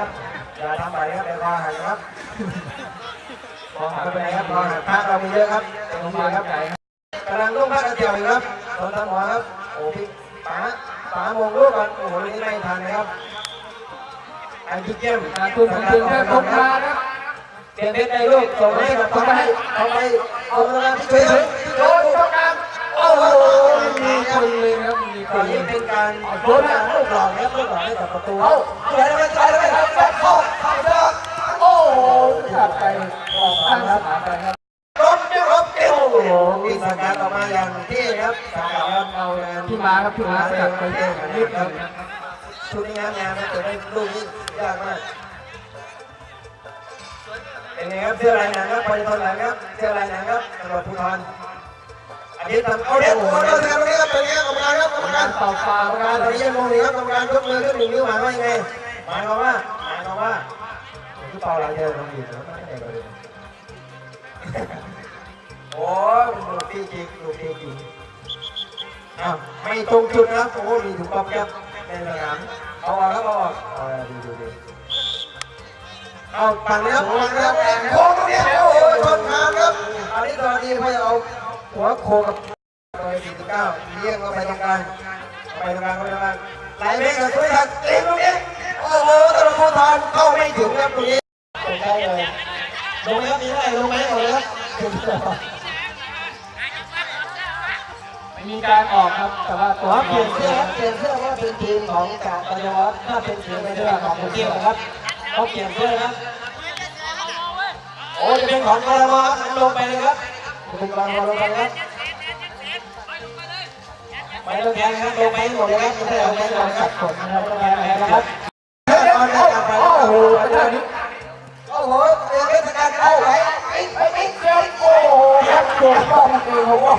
ครับอย่าทำไปครับเป็นคอหักครับคอหักไม่เป็นไรครับคอหักพระเรามีเยอะครับลงมาครับใหญ่ครับกำลังลูกพระกระเจียวอยู่ครับโดนทำหัวครับโอ้พี่ป๋าป๋ามงลูกก่อนโอ้โหนี่ไม่ทันนะครับไอ้พี่เจ้มการทุนของทีมแค่ครบมาครับเปลี่ยนเป็นในลูกส่งให้กับเขาไปเขาไปเอาเวลาที่ช่วยถึงโเลนี้ยเป็นการโดนการลูกหลอกนะครับลูกหลอกให้กับประตูเอาใจเลยใจเลยเข้าเข้าเข้าโอ้โหขาดไปออกข้างสนามไปครับรถเดียวครับโอ้โหมีสัญญาณออกมาอย่างที่ครับสายครับเอาแรงพี่มาครับพี่มาสกัดไปเยเยอะอะนินิดคนึรับงชุดนี้งามงามนะแต่ได้ลูกนี้ยากมากเป็นไงครับเสื้อลายหนังครับบริทนหลังครับเสื้อลายหนังครับตำรวจภูธร อันนี้ทำเอาเด็กโอ้โหเราแทนตรงนี้ครับเป็นไงกรรมการครับกรรมการเป่าฟากรรมการตอนนี้ยังงงอยู่ครับกรรมการยกมือขึ้นหนึ่งนิ้วหมายว่ายังไงหมายความว่าหมายความว่าที่เป่าเราเจอตรงนี้แล้วไม่ได้เลยโอ้ยลูกพี่จริงลูกพี่จริงอ้าวไม่ตรงจุดนะโอ้มีถุงป๊อปครับในสนามเอาออกครับเอาออกเอาดูดูดูเอาปั่นเลยครับปั่นเลยครับโค้งตรงนี้โอ้โหชนคานครับอันนี้ตอนนี้พยายาม หัวโคกับไปสี่สิบเก้าเลี้ยงเข้าไปตรงกลางเข้าไปตรงกลางเข้าไปตรงกลางไหลเมฆกับสุริยันเต็มตรงนี้โอ้โหตะลุพูทานเข้าไม่ถึงครับตรงนี้ตรงได้เลยลงไหมครับมีเท่าไหร่ลงไหมเอาเลยครับมีการออกครับแต่ว่าตัวเปลี่ยนเสื้อเปลี่ยนเสื้อว่าเป็นทีมของกาตาวัฒน์ถ้าเป็นทีมไม่ได้ของคุณเกียวนะครับเขาเปลี่ยนเสื้อครับโอ้จะเป็นของกรมครับลงไปเลยครับ เป็นกรมลงไปครับไปลงแทนครับลงไปหมดเลยครับไม่ได้เอาไปลงสัดผลนะครับลงแทนนะครับโอ้โหเจ้านี้โอ้โหเทศกาลเข้าไหลไอ้ไอ้ไอ้เจ้าโอ้โหครับตัวต้องคือผมว่า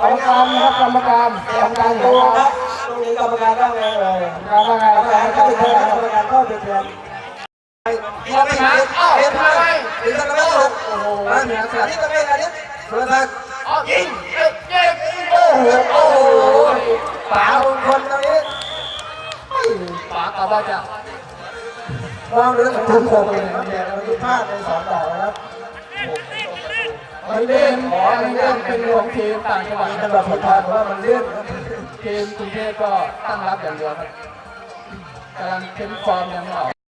กรรมการนะครับกรรมการกรรมการตดูรงคนะรับตรงนี้กรรมการว่าไงเลยกรรมการกรรมว่าไงการก็เป็นเพื่อนกรรมการก็เป็นเพื่อนที่ทำให้เห็นเห็นทำไมหรือทำไมหลบโอ้โหนี่ทำไมอันนี้ สุรศักดิ์ยิงยิงโอ้โหโอ้โหป๋าบาคนตรงนี้ป๋ากับว่าจะมองดูแล้วมันทุ่มโคมเลยครับเนี่ยมันพลาดในสองดอกนะครับมันเล่นมันเล่นเป็นของทีมต่างจังหวัดมีนะตำรวจภูธรว่ามันเล่นทีมกรุงเทพก็ตั้งรับอย่างเดียวครับกำลังเข้มฟอร์มยังไม่ออก